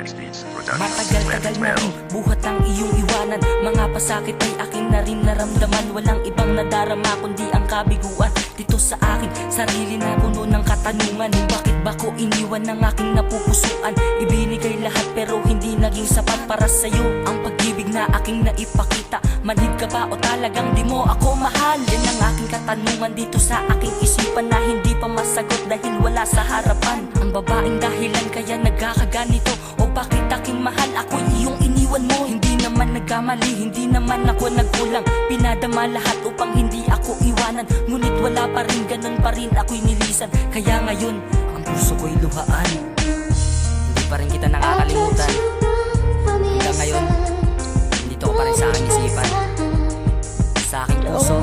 Matagal-tagal na rin buhat ang iyong iwanan. Mga pasakit ay akin na rin naramdaman. Walang ibang nadarama kundi ang kabiguan. Dito sa akin, sarili na puno ng katanungan. Bakit ba ko iniwan ng aking napupusuan? Ibinigay lahat pero hindi naging sapat para sa'yo. Ang pag-ibig na aking naipakita. Manhid ka ba o talagang di mo ako mahal? Yan ang aking katanungan dito sa aking isipan Na hindi pa masagot dahil wala sa harapan Ang babaeng dahilan kaya nagkakaganito? O bakit aking mahal? Ako iyong iniwan mo. Hindi naman nagkamali, hindi naman ako nagkulang. Pinadama lahat upang hindi ako iwanan. Ngunit wala pa rin, ganun pa rin ako'y nilisan. Kaya ngayon, ang puso ko'y luhaan. Hindi pa rin kita nakakalimutan. Hanggang ngayon, nandito ka pa rin sa aking isipan. Sa aking puso,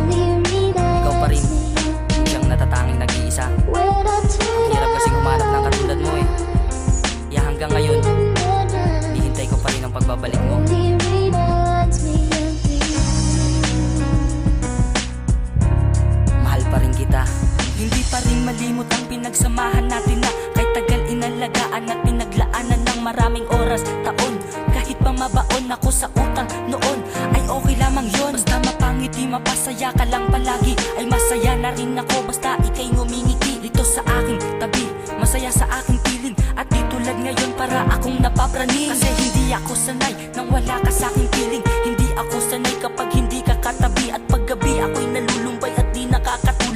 malimot ang pinagsamahan natin na Kahit tagal inalagaan at pinaglaanan ng maraming oras Taon, kahit pa mabaon ako sa utang noon Ay okay lamang yon Basta mapangiti, mapasaya ka lang palagi. Ay masaya na rin ako basta ikay ngumingiti Dito sa aking tabi, masaya sa aking piling At di tulad ngayon para akong napapraning Kasi hindi ako sanay nang wala ka sa aking piling. Hindi ako sanay kapag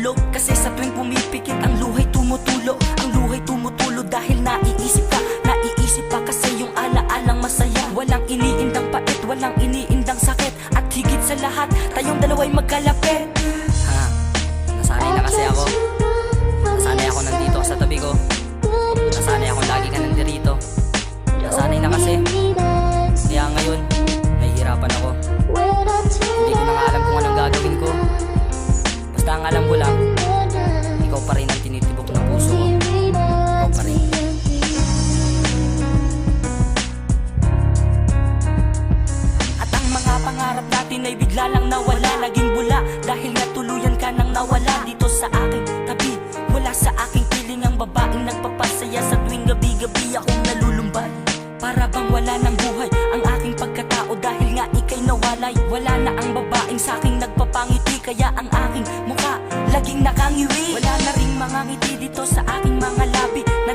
nakakatulog Kasi sa tuwing pumipikit ang luhay tumutulo. Ang luhay tumutulo dahil naiisip ka Naiisip pa kasi yung alaalang masaya. Walang iniindang pait, walang iniindang sakit. At higit sa lahat, tayong dalawa'y magkalapit pangarap natin ay bigla lang nawala. Naging bula dahil nga tuluyan ka nang nawala. Dito sa aking tabi Wala sa aking piling. Ang babaeng nagpapasaya Sa tuwing gabi-gabi akong nalulumbay. Para bang wala ng buhay ang aking pagkatao. Dahil nga ikay nawalay Wala na ang babaeng sa aking nagpapangiti. Kaya ang aking mukha laging nakangiwi. Wala na ring mga ngiti dito sa aking mga labi. Na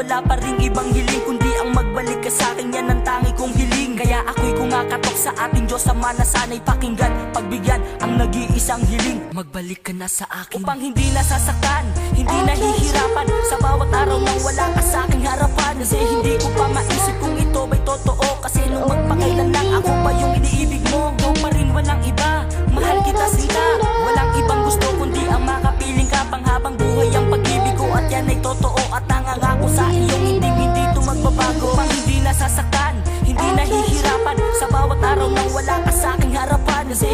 wala pa ring ibang hiling Kundi ang magbalik ka sa akin. Yan ang tangi kong hiling. Kaya ako'y kumakatok sa ating Diyos. Ama na sana'y pakinggan Pagbigyan ang nag-iisang hiling. Magbalik ka na sa akin. Upang hindi nasasaktan, hindi nahihirapan. Sa bawat araw nang wala ka sa aking harapan. Kasi hindi ko pa maisip kung wala ka sa aking harapan Kasi